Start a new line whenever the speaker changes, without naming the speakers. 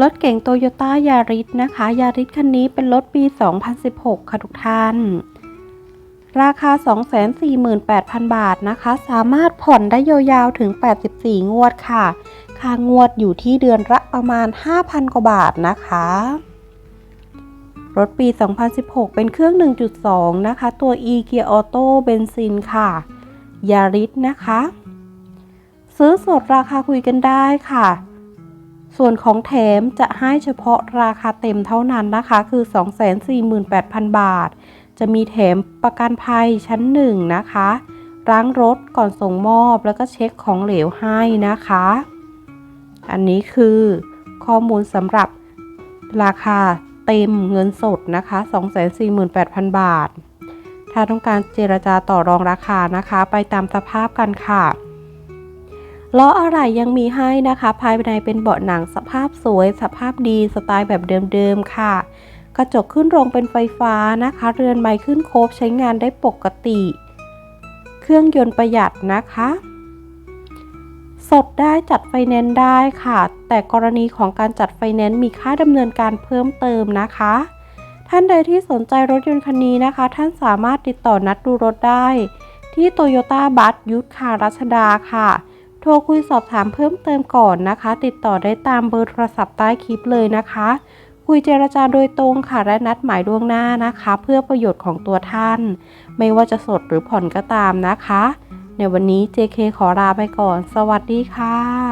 รถเก๋งโตโยต้ายาริสนะคะยาริสคันนี้เป็นรถปี 2016 ค่ะทุกท่าน ราคา 248,000 บาทนะคะ สามารถผ่อนได้ยาวๆถึง 84 งวดค่ะ ค่างวดอยู่ที่เดือนละประมาณ 5,000 กว่าบาทนะคะ รถปี 2016 เป็นเครื่อง 1.2 นะคะ ตัว e Gear Auto เบนซินค่ะยาริสนะคะ ซื้อสดราคาคุยกันได้ค่ะ ส่วนของแถมจะให้เฉพาะราคาเต็มเท่านั้นนะคะ คือ 248,000 บาท จะมีแถมประกันภัยชั้น1นะคะล้างรถก่อนส่งมอบแล้วก็เช็คของเหลวให้นะคะ อันนี้คือข้อมูลสำหรับราคาเต็มเงินสดนะคะ 248,000 บาท ถ้าต้องการเจรจาต่อรองราคานะคะ ไปตามสภาพกันค่ะ ล้ออะไรยังมีให้นะคะ ภายในเป็นเบาะหนังสภาพสวย สภาพดีสไตล์แบบเดิมๆค่ะ กระจกขึ้นโรงเป็นไฟฟ้านะคะ เรือนไม้ขึ้นโคบใช้งานได้ปกติ เครื่องยนต์ประหยัดนะคะ สดได้จัดไฟแนนซ์ได้ค่ะ แต่กรณีของการจัดไฟแนนซ์มีค่าดำเนินการเพิ่มเติมนะคะ ท่านใดที่สนใจรถยนต์คันนี้นะคะ ท่านสามารถติดต่อนัดดูรถได้ ที่โตโยต้าบัสยุทธคารัชดาค่ะ โทรคุยสอบถามเพิ่มเติมก่อนนะคะ ติดต่อได้ตามเบอร์โทรศัพท์ใต้คลิปเลยนะคะ คุยเจรจาโดยตรงค่ะและนัดหมายล่วงหน้านะคะ เพื่อประโยชน์ของตัวท่าน ไม่ว่าจะสดหรือผ่อนก็ตามนะคะ ในวันนี้ JK ขอลาไปก่อน สวัสดีค่ะ